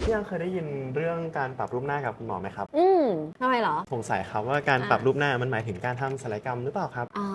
พี่ยังเคยได้ยินเรื่องการปรับรูปหน้ากับคุณหมอไหมครับ อืมทำไมเหรอ สงสัยครับว่าการอ่าปรับรูปหน้ามันหมายถึงการทำศัลยกรรมหรือเปล่าครับ อ่า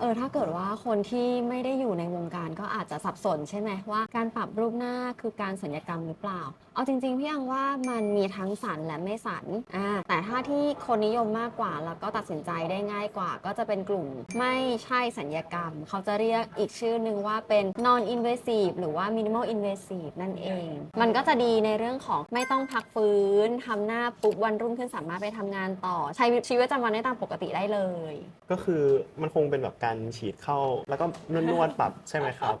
เออ ถ้าเกิดว่าคนที่ไม่ได้อยู่ในวงการก็อาจจะสับสนใช่ไหมว่าการปรับรูปหน้าคือการสัญญกรรมหรือเปล่า เอาจริง ๆ พี่อังว่ามันมีทั้งสันและไม่สัน อ่า แต่ถ้าที่คนนิยมมากกว่าแล้วก็ตัดสินใจได้ง่ายกว่า ก็จะเป็นกลุ่มไม่ใช่สัญญกรรม เขาจะเรียกอีกชื่อหนึ่งว่าเป็น non invasive หรือว่า minimal invasive นั่นเอง มันก็จะดีในเรื่องของไม่ต้องพักฟื้นทำหน้าปุ๊บวันรุ่งขึ้นสามารถไปทำงานต่อ ใช้ชีวิตประจำวันได้ตามปกติได้เลย ก็คือมันคงเป็นแบบการฉีดเข้า แล้วก็นวดๆปรับใช่ไหมครับ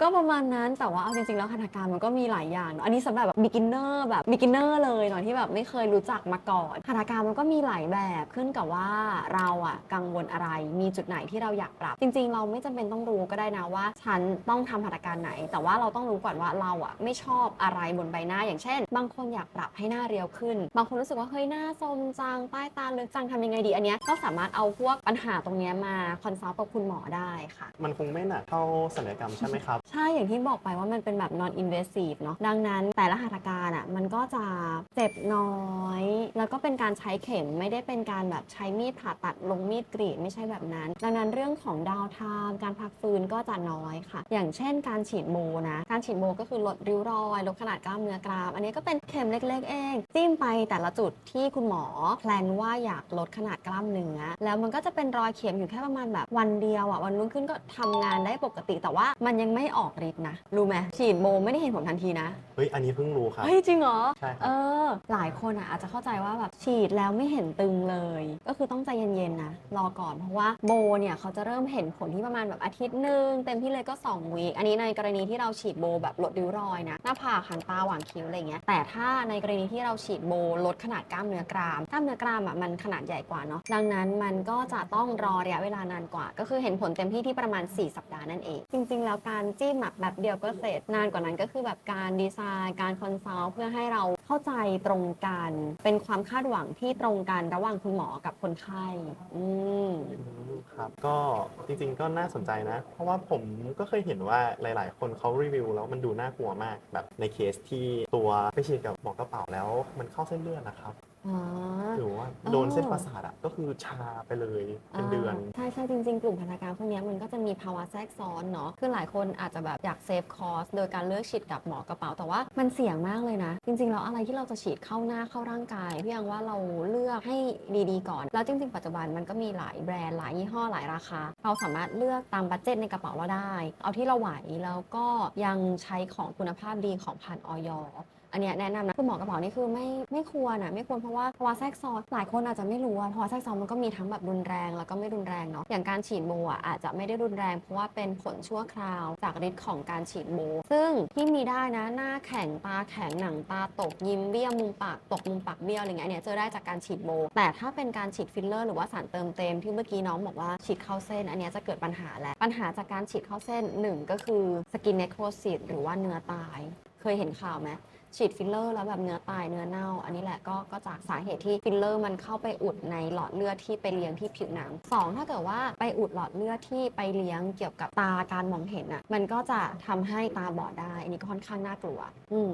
ก็ประมาณนั้นแต่ว่าเอาจริงๆแล้วหัตถการมันก็มีหลายอย่างเนอะอันนี้สำหรับแบบ beginner แบบ beginner เลยเนาะที่แบบไม่เคยรู้จักมาก่อนหัตถการมันก็มีหลายแบบขึ้นกับว่าเราอะกังวลอะไรมีจุดไหนที่เราอยากปรับ จริง ๆ เราไม่จำเป็นต้องรู้ก็ได้นะว่า ฉันต้องทำหัตถการไหน แต่ว่าเราต้องรู้ก่อนว่าเราอะไม่ชอบอะไรบนใบหน้าอย่างเช่นบางคนอยากปรับให้หน้าเรียวขึ้น บางคนรู้สึกว่าเฮ้ยหน้าซมจังใต้ตาลึกจังทำยังไงดีอันเนี้ยก็สามารถเอาพวกปัญหาตรงเนี้ยมาคอนซัลท์กับคุณหมอได้ค่ะ มันคงไม่หนักเท่าศัลยกรรมใช่ไหมครับ ใช่อย่างที่บอกไปว่ามันเป็นแบบ non invasive เนาะดังนั้นแต่ละหัตถการอะมันก็จะเจ็บน้อย แล้วก็เป็นการใช้เข็มไม่ได้เป็นการแบบใช้มีดผ่าตัดลงมีดกรีดไม่ใช่แบบนั้น ดังนั้นเรื่องของดาวไทม์การพักฟื้นก็จะน้อยค่ะ อย่างเช่นการฉีดโบนะ การฉีดโบก็คือลดริ้วรอยลดขนาดกล้ามเนื้อกรามอันนี้ก็เป็นเข็มเล็กๆ เอง จิ้มไปแต่ละจุดที่คุณหมอแพลนว่าอยากลดขนาดกล้ามเนื้อแล้วมันก็จะเป็นรอยเข็มอยู่แค่ประมาณแบบวันเดียวอะวันรุ่งขึ้นก็ทำงานได้ปกติแต่ว่ามันยังไม่ออกฤทธิ์นะ รู้ไหมฉีดโบไม่ได้เห็นผลทันทีนะ เฮ้ย อันนี้เพิ่งรู้ครับ เฮ้ย จริงเหรอ ใช่คเอรับอหลายคนอะอาจจะเข้าใจว่าแบบฉีดแล้วไม่เห็นตึงเลย ก็คือต้องใจเย็นๆนะ รอก่อนเพราะว่าโบเนี่ยเขาจะเริ่มเห็นผลที่ประมาณแบบอาทิตย์หนึ่งเต็มที่เลยก็2วีคอันนี้ในกรณีที่เราฉีดโบแบบลดริ้วรอยนะหน้าผากหางตาหว่างคิ้วอะไรเงี้ย แต่ถ้าในกรณีที่เราฉีดโบลดขนาดกล้ามเนื้อกราม กล้ามเนื้อกรามอะมันขนาดใหญ่กว่าเนาะ ดังนั้นมันก็จะต้องรอระยะเวลานานกว่า ก็คือเห็นผลเต็มที่ที่ประมาณ 4 สัปดาห์นั่นเอง จริง ๆ แล้วการจิ้มอะแบบเดียวก็เสร็จ นานกว่านั้นก็คือแบบการดีไซน์ การคอนซัลท์เพื่อให้เราเข้าใจตรงกัน เป็นความคาดหวังที่ตรงกันระหว่างคุณหมอกับคนไข้ อืม ครับก็จริงๆก็น่าสนใจนะ เพราะว่าผมก็เคยเห็นว่าหลาย ๆ คนเขารีวิวแล้วมันดูน่ากลัวมากแบบในเคสที่ตัวไปฉีดกับหมอกระเป๋าแล้วมันเข้าเส้นเลือดนะครับอ๋อ หรือว่าโดนเส้นประสาทอะก็คือชาไปเลยเป็นเดือน ใช่ใช่จริง ๆ กลุ่มพนักงานพวกเนี้ยมันก็จะมีภาวะแทรกซ้อนเนาะคือหลายคนอาจจะแบบอยากเซฟคอสโดยการเลือกฉีดกับหมอกระเป๋า แต่ว่ามันเสี่ยงมากเลยนะ จริงๆแล้วอะไรที่เราจะฉีดเข้าหน้าเข้าร่างกายพี่ยังว่าเราเลือกให้ดีๆ ก่อน แล้วจริง ๆ ปัจจุบันมันก็มีหลายแบรนด์หลายยี่ห้อหลายราคา เราสามารถเลือกตามบัตเจ็ตในกระเป๋าเราได้ เอาที่เราไหวแล้วก็ยังใช้ของคุณภาพดีของผ่านออย อันเนี้ยแนะนำนะคือหมอกระเป๋านี่คือไม่ไม่ควรอะไม่ควรเพราะว่าภาวะแทรกซ้อนหลายคนอาจจะไม่รู้ว่าภาวะแทรกซ้อนมันก็มีทั้งแบบรุนแรงแล้วก็ไม่รุนแรงเนาะอย่างการฉีดโบอะอาจจะไม่ได้รุนแรง เพราะว่าเป็นผลชั่วคราวจากฤทธิ์ของการฉีดโบ ซึ่งที่มีได้นะหน้าแข็งตาแข็งหนังตาตกยิ้มเบี้ยวมุมปากตกมุมปากเบี้ยวอะไรเงี้ยเนี่ยเจอได้จากการฉีดโบ แต่ถ้าเป็นการฉีดฟิลเลอร์หรือว่าสารเติมเต็มที่เมื่อกี้น้องบอกว่าฉีดเข้าเส้น อันนี้จะเกิดปัญหาแหละปัญหาจากการฉีดเข้าเส้นหนึ่งก็คือสกินเนโครซิสหรือว่าเนื้อตาย เคยเห็นข่าวไหมฉีดฟิลเลอร์แล้วแบบเนื้อตายเนื้อเน่า อันนี้แหละก็ก็จากสาเหตุที่ฟิลเลอร์มันเข้าไปอุดในหลอดเลือดที่ไปเลี้ยงที่ผิวหนังสองถ้าเกิดว่าไปอุดหลอดเลือดที่ไปเลี้ยงเกี่ยวกับตาการมองเห็นอะ มันก็จะทำให้ตาบอดได้ อันนี้ก็ค่อนข้างน่ากลัว อืม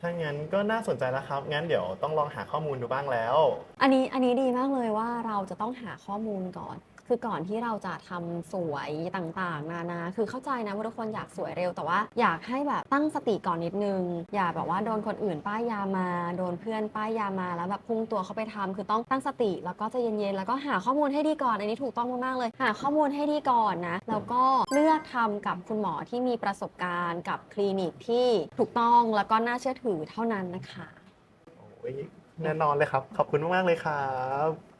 ถ้างั้นก็น่าสนใจแล้วครับ งั้นเดี๋ยวต้องลองหาข้อมูลดูบ้างแล้ว อันนี้อันนี้ดีมากเลยว่าเราจะต้องหาข้อมูลก่อน คือก่อนที่เราจะทำสวยต่างๆ นานา คือเข้าใจนะว่าทุกคนอยากสวยเร็ว แต่ว่าอยากให้แบบตั้งสติก่อนนิดนึง อย่าแบบว่าโดนคนอื่นป้ายยามา โดนเพื่อนป้ายยามาแล้วแบบพุ่งตัวเข้าไปทำคือต้องตั้งสติ แล้วก็จะเย็นๆ แล้วก็หาข้อมูลให้ดีก่อน อันนี้ถูกต้องมากๆเลย หาข้อมูลให้ดีก่อนนะ แล้วก็เลือกทำกับคุณหมอที่มีประสบการณ์กับคลินิกที่ถูกต้องแล้วก็น่าเชื่อถือเท่านั้นนะคะโอ้ยแน่นอนเลยครับ ขอบคุณมากๆเลยครับ